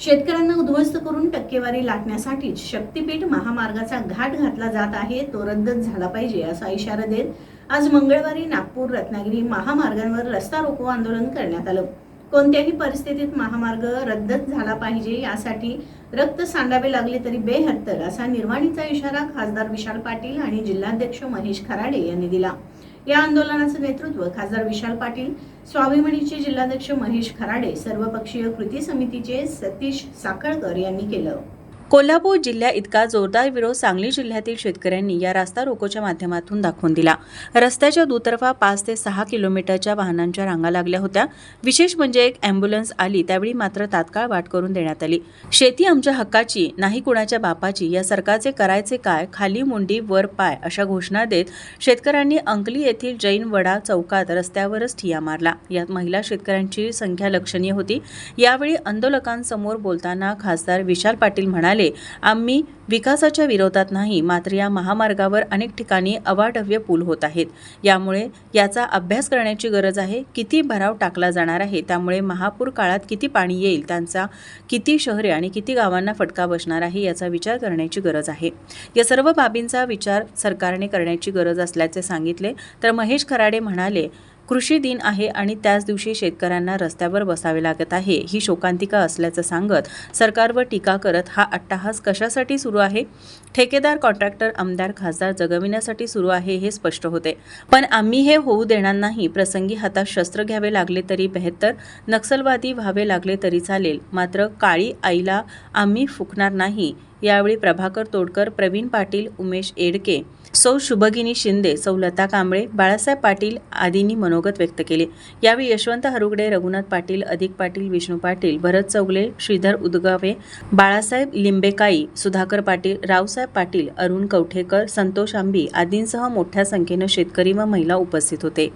शेतकऱ्यांना उद्ध्वस्त करून टक्केवारी लाटण्यासाठीच शक्तीपीठ महामार्गाचा घाट घातला जात आहे. तो रद्दच झाला पाहिजे असा इशारा देत आज मंगळवारी नागपूर रत्नागिरी महामार्गांवर रस्ता रोको आंदोलन करण्यात आलं. कोणत्याही परिस्थितीत महामार्ग रद्दच झाला पाहिजे यासाठी रक्त सांडावे लागले तरी बेहत्तर असा निर्वाणीचा इशारा खासदार विशाल पाटील आणि जिल्हाध्यक्ष महेश खराडे यांनी दिला. या आंदोलनाचं नेतृत्व खासदार विशाल पाटील स्वाभिमानीचे जिल्हाध्यक्ष महेश खराडे सर्वपक्षीय कृती समितीचे सतीश साखळकर यांनी केलं. कोल्हापूर जिल्ह्या इतका जोरदार विरोध सांगली जिल्ह्यातील शेतकऱ्यांनी या रास्ता रोकोच्या माध्यमातून दाखवून दिला. रस्त्याच्या दुतर्फा पाच ते सहा किलोमीटरच्या वाहनांच्या रांगा लागल्या होत्या. विशेष म्हणजे एक अँब्युलन्स आली त्यावेळी मात्र तात्काळ वाट करून देण्यात आली. शेती आमच्या हक्काची नाही कुणाच्या बापाची या सरकारचे करायचे काय खाली मुंडी वर पाय अशा घोषणा देत शेतकऱ्यांनी अंकली येथील जैन वडा चौकात रस्त्यावरच ठिया मारला. यात महिला शेतकऱ्यांची संख्या लक्षणीय होती. यावेळी आंदोलकांसमोर बोलताना खासदार विशाल पाटील म्हणाले आम्ही विकासाच्या विरोधात नाही मात्र या महामार्गावर अनेक ठिकाणी अवाढव्य पूल होत आहेत. यामुळे याचा अभ्यास करण्याची गरज आहे. किती भराव टाकला जाणार आहे त्यामुळे महापूर काळात किती पाणी येईल त्यांचा किती शहरे आणि किती गावांना फटका बसणार आहे याचा विचार करण्याची गरज आहे. या सर्व बाबींचा विचार सरकारने करण्याची गरज असल्याचे सांगितले. तर महेश खराडे म्हणाले कृषी दिन आहे आणि त्याच दिवशी शेतकऱ्यांना रस्त्यावर बसावे लागत आहे. ही शोकांतिका असल्याचं सांगत सरकारवर टीका करत हा अट्टाहास कशासाठी सुरू आहे? ठेकेदार कॉन्ट्रॅक्टर आमदार खासदार जगविण्यासाठी सुरू आहे हे स्पष्ट होते. पण आम्ही हे होऊ देणार नाही. प्रसंगी हातात शस्त्र घ्यावे लागले तरी बेहत्तर नक्षलवादी व्हावे लागले तरी चालेल. मात्र काळी आईला आम्ही फुकणार नाही. यावेळी प्रभाकर तोडकर प्रवीण पाटील उमेश एडके सौ शुभगिनी शिंदे सौ लता कांबळे बाळासाहेब पाटील आदींनी मनोगत व्यक्त केले. यावेळी यशवंत हरुगडे रघुनाथ पाटील अधिक पाटील विष्णू पाटील भरत चौगले श्रीधर उदगावे बाळासाहेब लिंबेकाई सुधाकर पाटील रावसाहेब पाटील अरुण कवठेकर संतोष आंबी आदींसह मोठ्या संख्येनं शेतकरी व महिला उपस्थित होते.